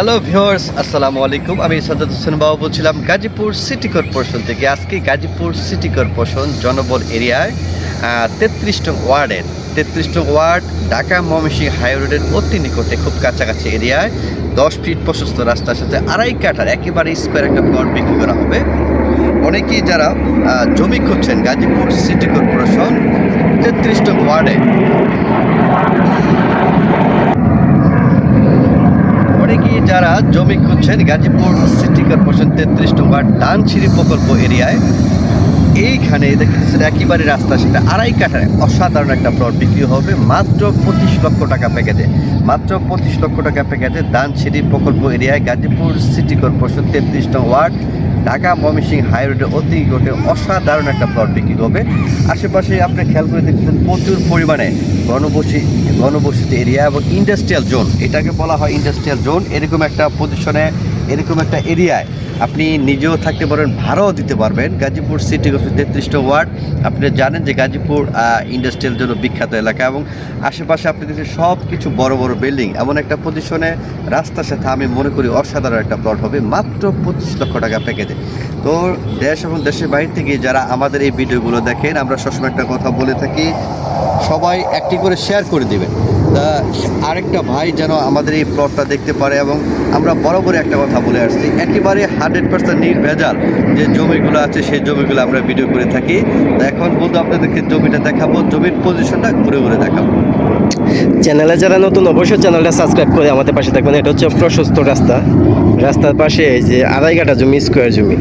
Hello viewers আসসালামু আলাইকুম আমি সজ্জাদ হোসেন বাবু বলছিলাম গাজীপুর সিটি কর্পোরেশন থেকে। আজকে গাজীপুর সিটি কর্পোরেশন জনবল এরিয়ায় তেত্রিশ টং ওয়ার্ডের তেত্রিশ টং ওয়ার্ড ঢাকা ময়মনসিংহ হাই রোডের অতি নিকটে খুব কাছাকাছি এরিয়ায় দশ ফিট প্রশস্ত রাস্তার সাথে আড়াই কাঠার, একেবারে স্কোয়ার একটা প্লট বিক্রি করা হবে। অনেকেই যারা জমি খুঁজছেন গাজীপুর সিটি কর্পোরেশন তেত্রিশ টং ওয়ার্ডে। যারা জমি খুঁজছেন গাজীপুর সিটি কর্পোরেশন তেত্রিশ নম্বর ডানছিরি প্রকল্প এরিয়ায়, এইখানে দেখতেছেন একেবারে রাস্তা সেটা আড়াই কাঠায় অসাধারণ একটা প্লট বিক্রি হবে, মাত্র পঁচিশ লক্ষ টাকা প্যাকেজে। মাত্র পঁচিশ লক্ষ টাকা প্যাকেজে দানছিরি প্রকল্প এরিয়ায় গাজীপুর সিটি কর্পোরেশন তেত্রিশ নং ওয়ার্ড ঢাকা ময়মনসিংহ হাই রোডে অতি রোডে অসাধারণ একটা প্লট বিক্রি হবে আশেপাশে আপনি খেয়াল করে দেখছেন প্রচুর পরিমাণে ঘনবসী ঘনবসতি এরিয়া এবং ইন্ডাস্ট্রিয়াল জোন এটাকে বলা হয় ইন্ডাস্ট্রিয়াল জোন এরকম একটা পজিশনে এরকম একটা এরিয়ায় আপনি নিজেও থাকতে পারেন ভাড়াও দিতে পারবেন। গাজীপুর সিটি অফিস তেত্রিশটা ওয়ার্ড। আপনি জানেন যে গাজীপুর ইন্ডাস্ট্রিয়াল জন্য বিখ্যাত এলাকা এবং আশেপাশে আপনি দেখছেন সব কিছু বড় বড় বিল্ডিং এমন একটা পজিশনে রাস্তার সাথে আমি মনে করি অসাধারণ একটা প্লট হবে, মাত্র পঁচিশ লক্ষ টাকা প্যাকেজে তো দেশ এবং দেশের বাইরে থেকে যারা আমাদের এই ভিডিওগুলো দেখেন, আমরা সবসময় একটা কথা বলে থাকি, সবাই একটি করে শেয়ার করে দিবেন। তা আরেকটা ভাই যেন আমাদের এই প্লটটা দেখতে পারে এবং আমরা বরাবর একটা কথা বলে আসছি। একেবারে হান্ড্রেড পার্সেন্ট নির্ভেজাল যে জমিগুলো আছে, সেই জমিগুলো আমরা ভিডিও করে থাকি। তা এখন বন্ধু আপনাদেরকে জমিটা দেখাবো, জমির পজিশনটা ঘুরে ঘুরে দেখাবো। চ্যানেলে যারা নতুন, অবশ্যই চ্যানেলটা সাবস্ক্রাইব করে আমাদের পাশে থাকবেন। এটা হচ্ছে প্রশস্ত রাস্তা। রাস্তার পাশে এই যে আড়াই কাঠা জমি স্কোয়ার জমি।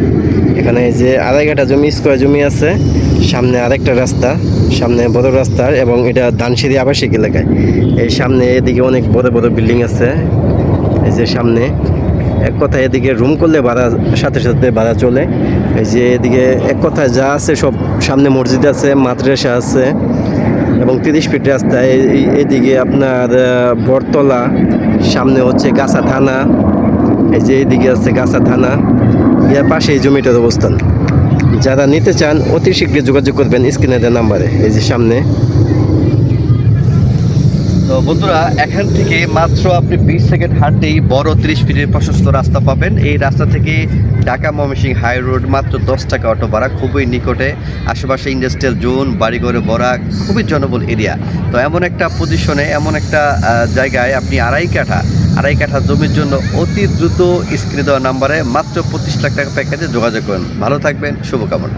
এখানে এই যে আড়াই কাঠা জমি স্কোয়ার জমি আছে। সামনে আরেকটা রাস্তা, সামনে বড় রাস্তার এবং এটা ধানসিঁড়ি আবাসিক এলাকায়। এই সামনে এদিকে অনেক বড় বড় বিল্ডিং আছে। এই যে সামনে এক কথায় এদিকে রুম করলে ভাড়া সাথে সাথে ভাড়া চলে। এই যে এদিকে এক কথায় যা আছে সব সামনে মসজিদ আছে, মাদ্রাসা আছে এবং তিরিশ ফিট রাস্তা। এদিকে আপনার বটতলা, সামনে হচ্ছে গাছা থানা। এই যে এদিকে আছে গাছা থানা। ইয়ার পাশে এই জমিটার অবস্থান। যারা নিতে চান অতি শীঘ্রই যোগাযোগ করবেন স্ক্রিনে নাম্বারে। এই যে সামনে তো বন্ধুরা, এখান থেকে মাত্র আপনি বিশ সেকেন্ড হাঁটতেই বড় ত্রিশ ফিটের প্রশস্ত রাস্তা পাবেন। এই রাস্তা থেকে ঢাকা ময়মনসিংহ হাই রোড মাত্র দশ টাকা অটো ভাড়া, খুবই নিকটে আশেপাশে ইন্ডাস্ট্রিয়াল জোন, বাড়িঘরে ভরা খুবই জনবল এরিয়া। তো এমন একটা পজিশনে এমন একটা জায়গায় আপনি আড়াই কাঠা আড়াই কাঠা জমির জন্য অতি দ্রুত স্ক্রিনে দেওয়া নাম্বারে মাত্র পঁচিশ লাখ টাকা প্যাকেজে যোগাযোগ করেন। ভালো থাকবেন, শুভকামনা।